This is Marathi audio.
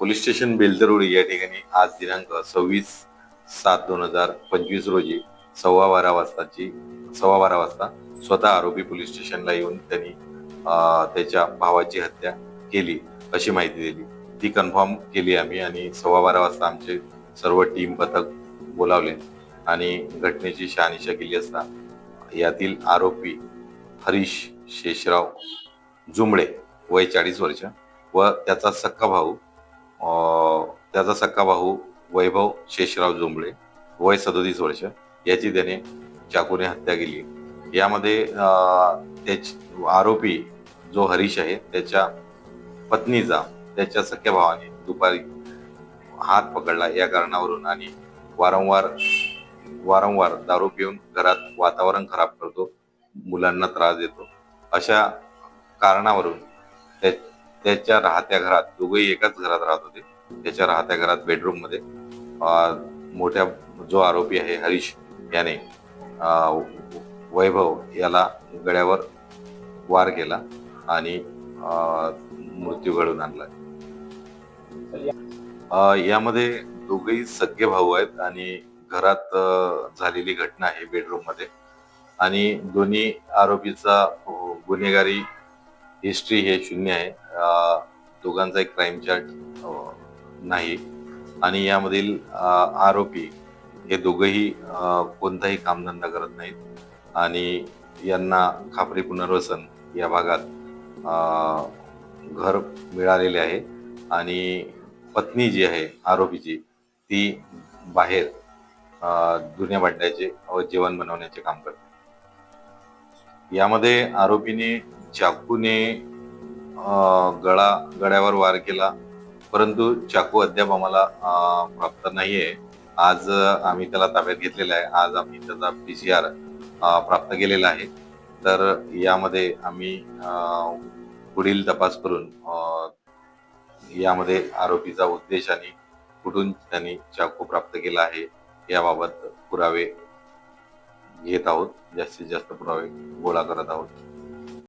पोलीस स्टेशन बेलदरोड या ठिकाणी आज दिनांक सव्वीस सात दोन हजार पंचवीस रोजी सव्वा बारा वाजताची सव्वा बारा वाजता स्वतः आरोपी पोलीस स्टेशनला येऊन त्यांनी त्याच्या भावाची हत्या केली अशी माहिती दिली. ती कन्फर्म केली आम्ही आणि सव्वा बारा वाजता आमचे सर्व टीम पथक बोलावले आणि घटनेची शहानिशा केली असता यातील आरोपी हरीश शेषराव जुमडे वय चाळीस वर्ष व त्याचा सक्का भाऊ त्याचा सक्का भाऊ वैभव शेषराव जुमडे वय सदोतीस वर्ष याची त्याने चाकूने हत्या केली. यामध्ये त्याची आरोपी जो हरीश आहे त्याच्या पत्नीचा त्याच्या सख्या भावाने दुपारी हात पकडला या कारणावरून आणि वारंवार वारंवार दारू पिऊन घरात वातावरण खराब करतो मुलांना त्रास देतो. अशा कारणावरून त्या- त्याच्या राहत्या घरात दोघेही एकाच घरात राहत होते. त्याच्या राहत्या घरात बेडरूममध्ये. मोठ्या जो आरोपी आहे हरीश याने वैभव याला गळ्यावर वार केला आणि मृत्यू घडून आणला. यामध्ये दोघेही सगळे भाऊ आहेत आणि घरात झालेली घटना आहे बेडरूममध्ये. आणि दोन्ही आरोपीचा गुन्हेगारी हिस्ट्री हे शून्य आहे. दोघांचा एक क्राईम चार्ट नाही. आणि यामधील आरोपी हे दोघंही कोणताही कामधंदा करत नाहीत. आणि यांना खापरी पुनर्वसन या भागात घर मिळालेले आहे. आणि पत्नी जी आहे आरोपीची ती बाहेर दुनिया भांडण्याचे व जेवण बनवण्याचे काम करते. यामध्ये आरोपीने चाकूने गळा गळ्यावर वार केला. परंतु चाकू अद्याप आम्हाला प्राप्त प्राप्त नाहीये. आज आम्ही त्याला ताब्यात घेतलेला आहे. आज आम्ही त्याचा पी सी आर प्राप्त केलेला आहे. तर यामध्ये आम्ही पुढील तपास करून यामध्ये आरोपीचा उद्देश आणि कुठून त्यांनी चाकू प्राप्त केला आहे याबाबत पुरावे घेत आहोत. जास्तीत जास्त पुरावे गोळा करत आहोत.